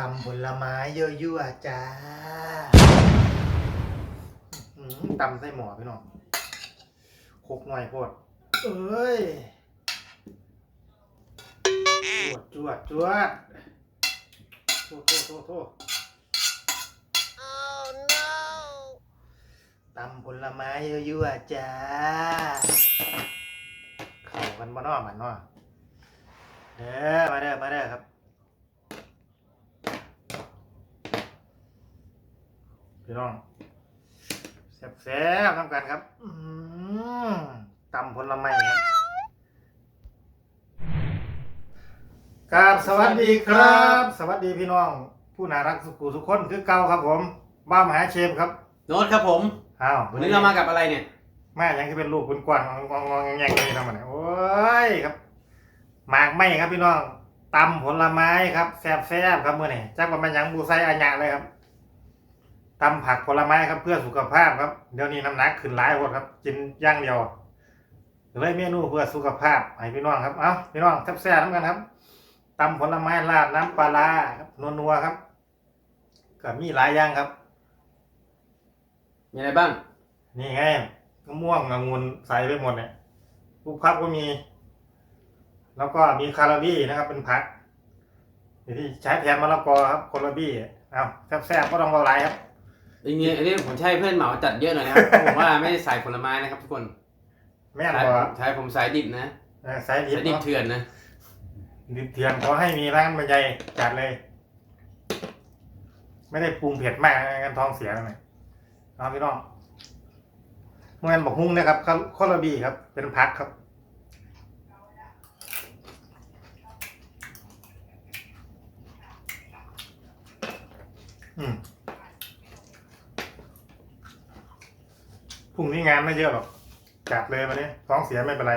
ตำผลไม้ยั่วๆจ้าตำใส่หมอพี่น้องคกหน่อยโพดเอ้ยจวดจวดจวดโทษโทษโทษโทษตำผลไม้ยั่วๆจ้าเข้ากันบ่เนอมันเนาะเด้อมาเด้อมาเด้อครับ พี่น้องแซ่บๆทำกันครับอืมตำผลไม้ครับครับสวัสดีครับ สวัสดีพี่น้อง ผู้น่ารักสุขุทุกคนคือเก่าครับผม บ้ามหาเชฟครับโน้ตครับผมอ้าววันนี้เรามากับอะไรเนี่ยแม่ยังที่เป็นลูกคุณกวนงองงองแงงนี่ทำมันยโอ้ยครับหมากไหมครับพี่น้องตำผลไม้ครับแซ่บแซ่บๆครับมื่อนี้จักว่ามันหยังบูไซอัญญะเลยครับ ตำผักผลไม้ครับเพื่อสุขภาพครับ เดี๋ยวนี้น้ำหนักขึ้นหลายคนครับกินอย่างเดียวเลยเมนูเพื่อสุขภาพให้พี่น้องครับ เอ้าพี่น้องแซ่บแซ่บน้ำกันครับตำผลไม้ราดน้ำปลาร้าครับนัวๆครับก็มีหลายอย่างครับ มีอะไรบ้าง นี่ไงมะม่วงองุ่นใส่ไปหมดเนี่ยลูกพับก็มี แล้วก็มีคาราบี้นะครับ เป็นผักที่ใช้แทนมะละกอครับคาราบี้เอาแซ่บๆก็ต้องเอาไรครับ อันนี้อันนี้ผมใช้เพื่อนเหมาจัดเยอะหน่อยนะครับผมว่าไม่ได้ใส่ผลไม้นะครับทุกคนแม่นใช้บ่ใช้ผมใส่ดิบนะเออใส่ดิบใส่ดิบเนาะเถื่อนนะดิบเทียนขอให้มีร้านบรรยายจัดเลย ไม่ได้ปรุงเผ็ดมากนะกันท้องเสียหน่อยเอาพี่น้องเมื่อวันบอกฮุ้งนะครับคาราบี้ครับ เป็นผักครับ อืม พรุ่งนี้งานไม่เยอะหรอกจัดเลยวันนี้ท้องเสียไม่เป็นไร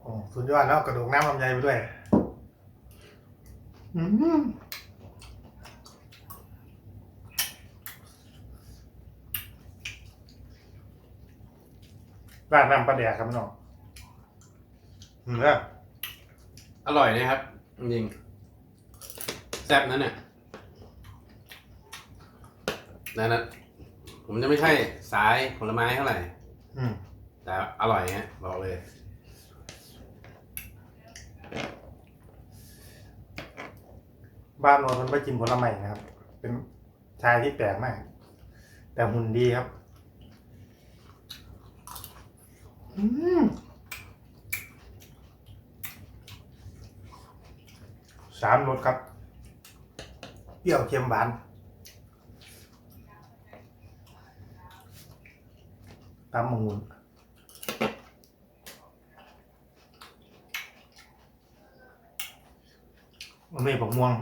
โอ้สุดยอดแล้วกระดูกน้ำลำไยไปด้วยอืมราดน้ำปลาแดกครับน้องอืมเด้ออร่อยนะครับจริงแซ่บนั่นเนี่ย นั่นนะผมจะไม่ใช่สายผลไม้เท่าไหร่ อืมแต่อร่อยฮะบอกเลย บ้านโนนมันไปกินผลไม้นะครับ เป็นชายที่แปลกมาก แต่หุ่นดีครับ อืมสามรสครับ เปรี้ยวเค็มหวาน ตำมะงุนมันไม่ผักม่วง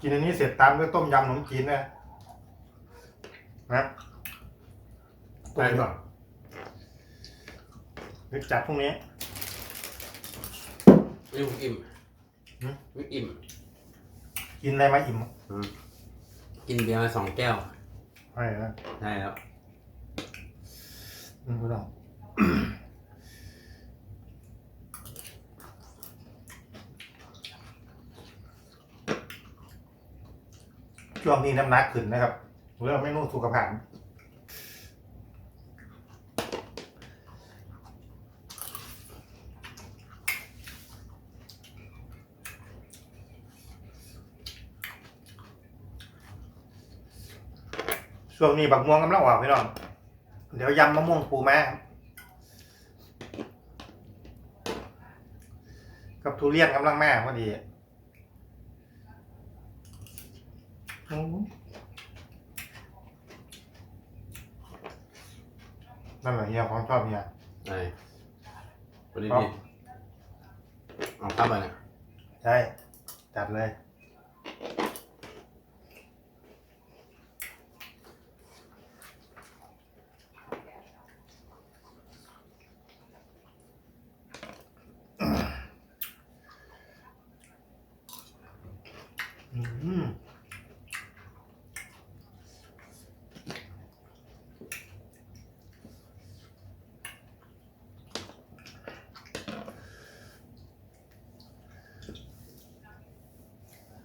กินอันนี้เสร็จตามด้วยต้มยำขนมจีนนะนะต้มได้ก่อนนึกจัดพรุ่งนี้ นี่ผมอิ่มหืม ไม่อิ่ม กินอะไรมาอิ่มอืมกินเบียร์มาสองแก้วใช่นะใช่แล้วอืมพี่น้อง ช่วงนี้น้ำหนักขึ้นนะครับเรื่องเมนูสุขภาพช่วงนี้บักม่วงกำลังออกพี่น้อง เดี๋ยวยำมะม่วงปูแม้าครับกับทุเรียนกำลังแมาพอดี อืมนั่นแหละเฮียของชอบเฮียใช่วันนี้เอาดีเอาเข้าไปนะใช่จัดเลย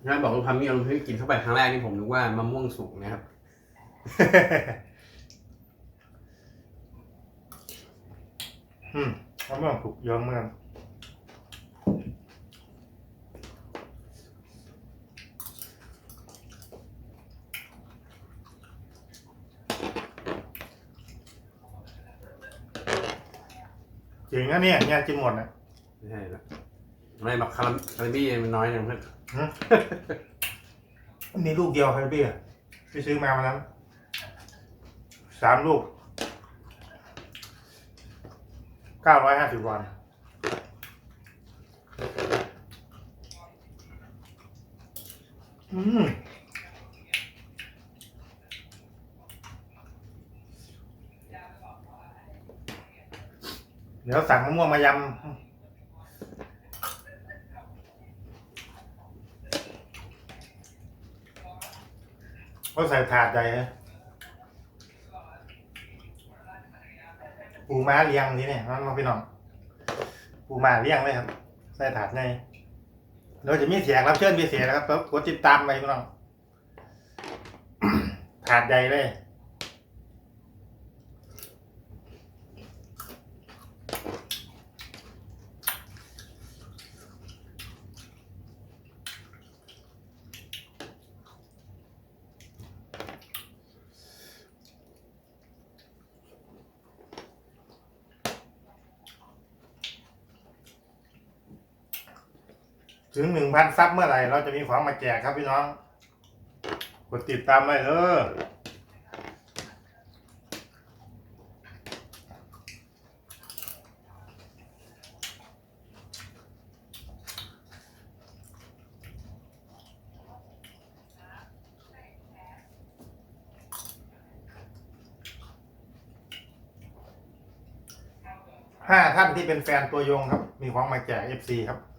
งั้นบอกลุงพัมมี่เอาลุงพัมมี่กินเข้าไปครั้งแรกนี่ผมนึกว่ามะม่วงสุกนะครับ อืมเอาเมื่อถูกเยอะเมื่อจริงนะเนี่ยเนี่ยกินหมดนะไม่ใช่ละไม่บักคาราคาราบี้มันน้อยนะเพื่อน มีลูกเดียวครับพี่ไปซื้อมาวันนั้นสามลูกเก้าร้อยห้าสิบวันอืมเดี๋ยวสั่งมะม่วงมายำ ก็ใส่ถาดใหญ่นะปูม้าเลี้ยงทีนี่มันมาพี่น้องปูม้าเลี้ยงเลยครับ ใส่ถาดในเดี๋ยจะมีเสียงรับเชิญพิเศษนะครับกดติดตามไปพี่น้องถาดใหญ่เลย ถึงหนึ่งพันซับเมื่อไหร่เราจะมีของมาแจกครับพี่น้อง กดติดตามไว้เออห้าท่านที่เป็นแฟนตัวยงครับ มีของมาแจก FC ครับ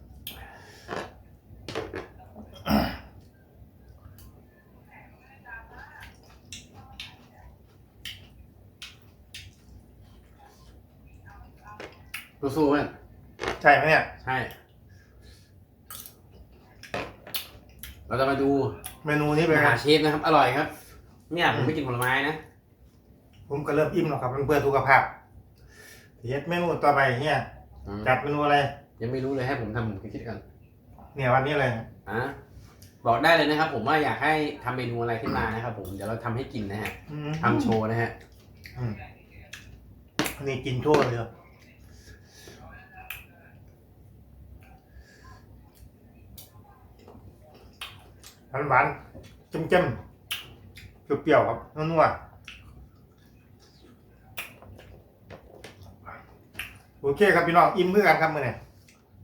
สู้ๆเพื่อนใช่ไหมเนี่ย ใช่ เราจะมาดูเมนูนี้เป็นอาไง หารเชฟนะครับ อร่อยครับ เนี่ยผมไม่กินผลไม้นะ ผมก็เริ่มอิ่มแล้วครับเพื่อสุขภาพเฮ็ดเมนูต่อไปเฮียอืมจัดเมนูอะไร ยังไม่รู้เลยให้ผมทำผมคิดกันเนี่ยวันนี้เลย อะบอกได้เลยนะครับ ผมว่าอยากให้ทำเมนูอะไรขึ้นมานะครับ ผม เดี๋ยวเราทำให้กินนะฮะอืมทำโชว์นะฮะ อืมนี่กินทั่วเลยเหรอานหวานๆเจ้มๆเปรี้ยวๆครับนัวๆโอเคครับพี่น้องอิ่มเพื่อกันครับมื่อนี้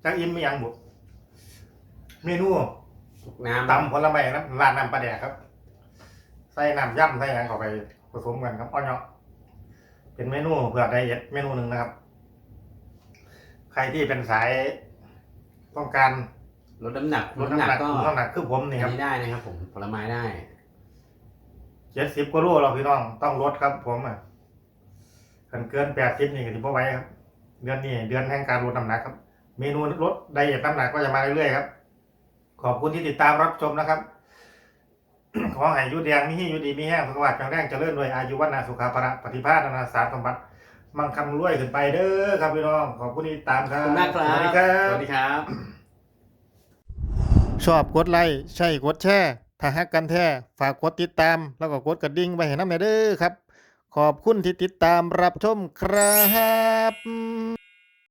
จักอิ่มไม่ยังบุเมนูน้ำตำผลไม้นะราดน้ำปลาแดกครับ ใส่น้ำย่ำใส่หยังเข้าไปผสมกันครับอ้อยเนาะเป็นเมนูเผื่อไดเอทเมนูหนึ่งนะครับ ใครที่เป็นสายต้องการ ลดน้ำหนักลดน้ำหนักก็ลดน้ำหนักคือผมนี่อัคนรับนี้ได้นะครับ ผมผลไม้ได้เจ็ดสิบกว่าโลเราพี่น้องต้องลดครับ ผมอะขันเกินแปดสิบนี่ก็ถือว่าไหว้ครับ เดือนนี้เดือนแห่งการลดน้ำหนักครับ เมนูลดไดเอทน้ำหนักก็จะมาเรื่อยๆครับ ขอบคุณที่ติดตามรับชมนะครับขอให้อยุดแดงมีให้อยุดีมีแห้งสุขภาพแข็งแรงเจริญด้วยอายุวัฒนาสุขาภระปฏิภาณนานาสารสมบัติมั่งคำรวยขึ้นไปเด้อครับพี่น้องขอบคุณที่ติดตามคขรัอบบคุณมากครับสวัสดีครับสวัสดีครับ ชอบกดไลค์ใช่กดแชร์ถ้าฮักกันแท้ฝากกดติดตาม แล้วก็กดกระดิ่งไว้ให้น้ำแน่เด้อครับ ขอบคุณที่ติดตามรับชมครับ